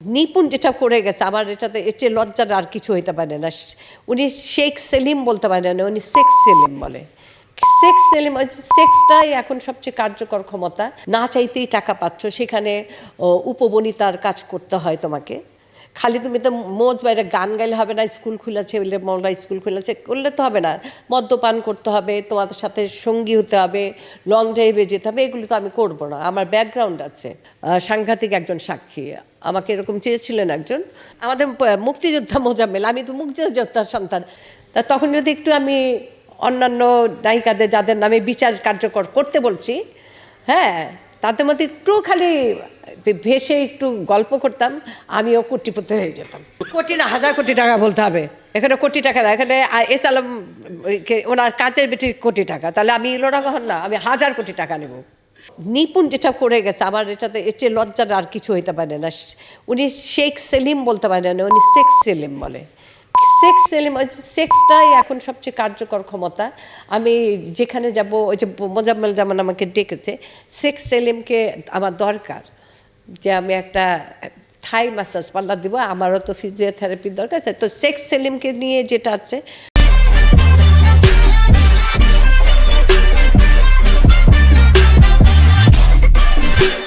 নিপুণ যেটা করে গেছে আমার এটাতে এর চেয়ে লজ্জার আর কিছু হইতে পারে না। উনি শেখ সেলিম বলতে পারে না, উনি শেখ সেলিম বলে। সেক্স সেলিম সেক্সটাই এখন সবচেয়ে কার্যকর ক্ষমতা। না চাইতেই টাকা পাচ্ছ, সেখানে উপবনিতার কাজ করতে হয় তোমাকে। খালি তুমি তো মোজ বাইরে গান গাইলে হবে না, স্কুল খুলেছে বলে মলরা স্কুল খুলেছে, করলে তো হবে না। মদ্যপান করতে হবে, তোমাদের সাথে সঙ্গী হতে হবে লং ড্রাইভে যেতে হবে, এগুলো তো আমি করব না। আমার ব্যাকগ্রাউন্ড আছে। সাংঘাতিক একজন সাক্ষী। আমাকে এরকম চেয়েছিলেন একজন। আমাদের মুক্তিযোদ্ধা মোজাম্মেল, আমি তো মুক্তিযোদ্ধার সন্তান। তা তখন যদি একটু আমি অন্যান্য নায়িকাদের, যাদের নামে বিচার কার্যকর করতে বলছি হ্যাঁ তাদের মধ্যে একটু খালি ভেসে একটু গল্প করতাম, আমিও কোটিপতি হয়ে যেতাম। কোটি না, হাজার কোটি টাকা বলতে হবে। এখানে কোটি টাকা না, এখানে এস আলম ওনার কাজের বেটির কোটি টাকা। তাহলে আমি ইলোরা গহন না, আমি হাজার কোটি টাকা নেব। নিপুণ যেটা করে গেছে, আমার এটাতে এর চেয়ে লজ্জার আর কিছু হইতে পারে না। উনি শেখ সেলিম বলতে পারে না, উনি শেখ সেলিম বলে। সেক্স সেলিম সেক্সটাই এখন সবচেয়ে কার্যকর ক্ষমতা। আমি যেখানে যাব, ওই যে মোজাম্মেল জামান আমাকে ডেকেছে সেক্স সেলিমকে আমার দরকার। যে আমি একটা থাই মাসাজ পার্লার দিব, আমারও তো ফিজিওথেরাপি দরকার আছে। তো সেক্স সেলিমকে নিয়ে যেটা আছে